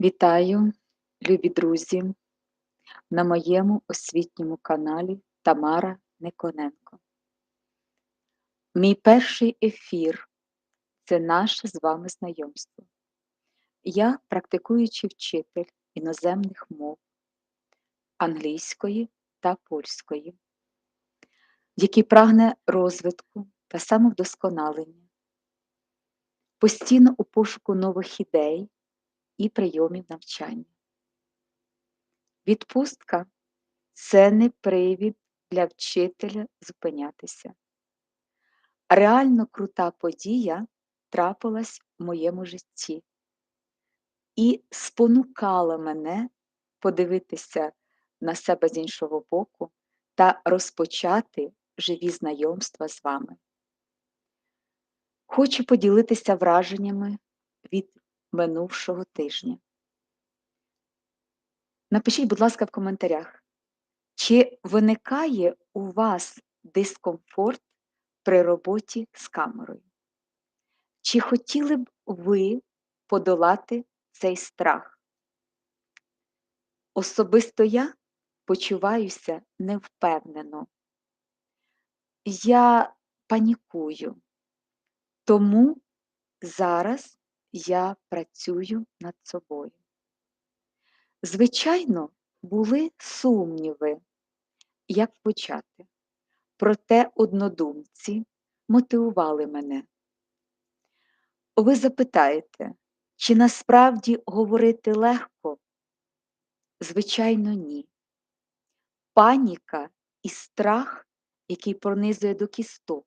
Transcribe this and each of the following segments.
Вітаю, любі друзі, на моєму освітньому каналі Тамара Никоненко. Мій перший ефір це наше з вами знайомство. Я практикуючий вчитель іноземних мов англійської та польської, який прагне розвитку та самовдосконалення, постійно у пошуку нових ідей і прийомів навчання. Відпустка це не привід для вчителя зупинятися. Реально крута подія трапилась в моєму житті і спонукала мене подивитися на себе з іншого боку та розпочати живі знайомства з вами. Хочу поділитися враженнями минувшого тижня. Напишіть, будь ласка, в коментарях, чи виникає у вас дискомфорт при роботі з камерою? Чи хотіли б ви подолати цей страх? Особисто я почуваюся невпевнено. Я панікую, тому зараз я працюю над собою. Звичайно, були сумніви, як почати, проте однодумці мотивували мене. Ви запитаєте, чи насправді говорити легко? Звичайно, ні. Паніка і страх, який пронизує до кісток,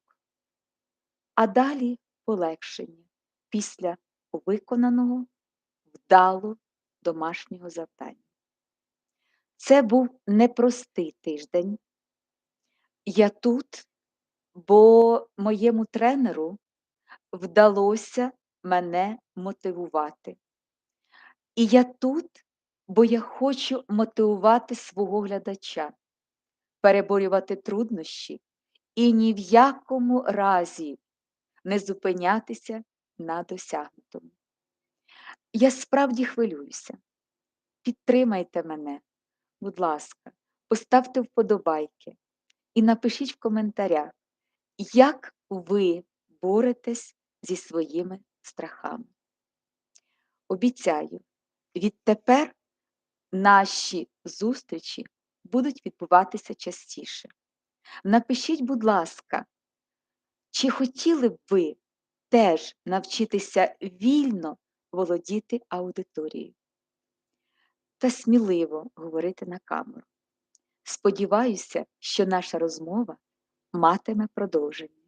а далі полегшення після виконаного вдало домашнього завдання. Це був непростий тиждень. Я тут, бо моєму тренеру вдалося мене мотивувати. І я тут, бо я хочу мотивувати свого глядача, переборювати труднощі і ні в якому разі не зупинятися на досягнутому. Я справді хвилююся. Підтримайте мене, будь ласка, поставте вподобайки і напишіть в коментарях, як ви боретесь зі своїми страхами. Обіцяю, відтепер наші зустрічі будуть відбуватися частіше. Напишіть, будь ласка, чи хотіли б ви теж навчитися вільно володіти аудиторією та сміливо говорити на камеру. Сподіваюся, що наша розмова матиме продовження.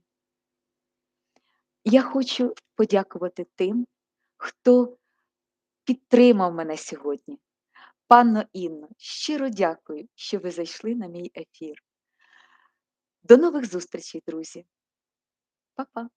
Я хочу подякувати тим, хто підтримав мене сьогодні. Панно Інно, щиро дякую, що ви зайшли на мій ефір. До нових зустрічей, друзі! Па-па!